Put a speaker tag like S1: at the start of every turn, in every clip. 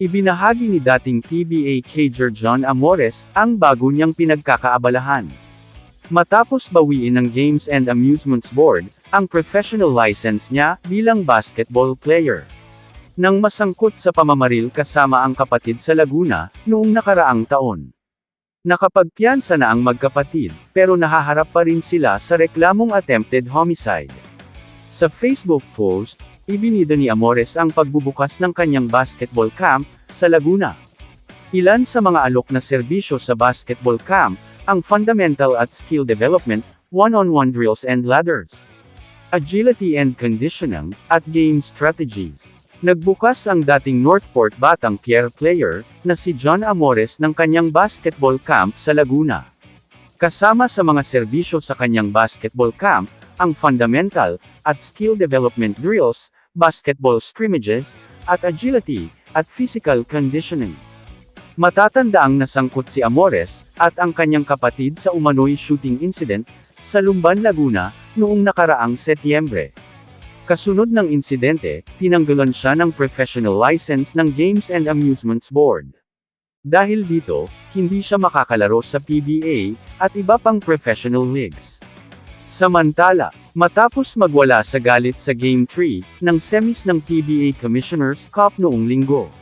S1: Ibinahagi ni dating TBA Cager John Amores ang bago niyang pinagkakaabalahan. Matapos bawiin ng Games and Amusements Board, ang professional license niya bilang basketball player. Nang masangkot sa pamamaril kasama ang kapatid sa Laguna, noong nakaraang taon. Nakapagpiyansa na ang magkapatid, pero nahaharap pa rin sila sa reklamong attempted homicide. Sa Facebook post, ibinida ni Amores ang pagbubukas ng kanyang basketball camp sa Laguna. Ilan sa mga alok na serbisyo sa basketball camp, ang fundamental at skill development, one-on-one drills and ladders, agility and conditioning, at game strategies. Nagbukas ang dating Northport Batang Pierre player, na si John Amores ng kanyang basketball camp sa Laguna. Kasama sa mga serbisyo sa kanyang basketball camp, ang fundamental, at skill development drills, basketball scrimmages, at agility, at physical conditioning. Matatandaang nasangkot si Amores, at ang kanyang kapatid sa umano'y shooting incident, sa Lumban, Laguna, noong nakaraang Setyembre. Kasunod ng insidente, tinanggalan siya ng professional license ng Games and Amusements Board. Dahil dito, hindi siya makakalaro sa PBA, at iba pang professional leagues. Samantala, matapos magwala sa galit sa Game 3, ng semis ng PBA Commissioners Cup noong linggo.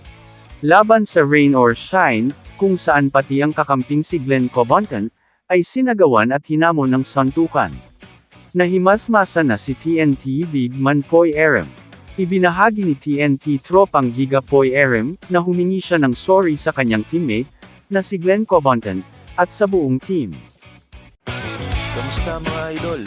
S1: Laban sa Rain or Shine, kung saan pati ang kakamping si Glenn Cobonton, ay sinagawan at hinamon ng santukan. Nahimasmasa na si TNT Big Man Poy Aram. Ibinahagi ni TNT tropang Giga Poy Aram, na humingi siya ng sorry sa kanyang teammate, na si Glenn Cobonton, at sa buong team.
S2: Kamusta mga idol?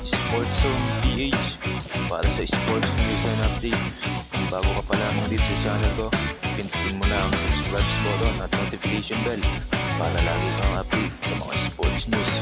S2: Sports Zone PH para sa sports news and update. Kung bago ka pa lamang dito sa channel ko, pindutin mo na ang subscribe button at notification bell para lagi kang update sa mga sports news.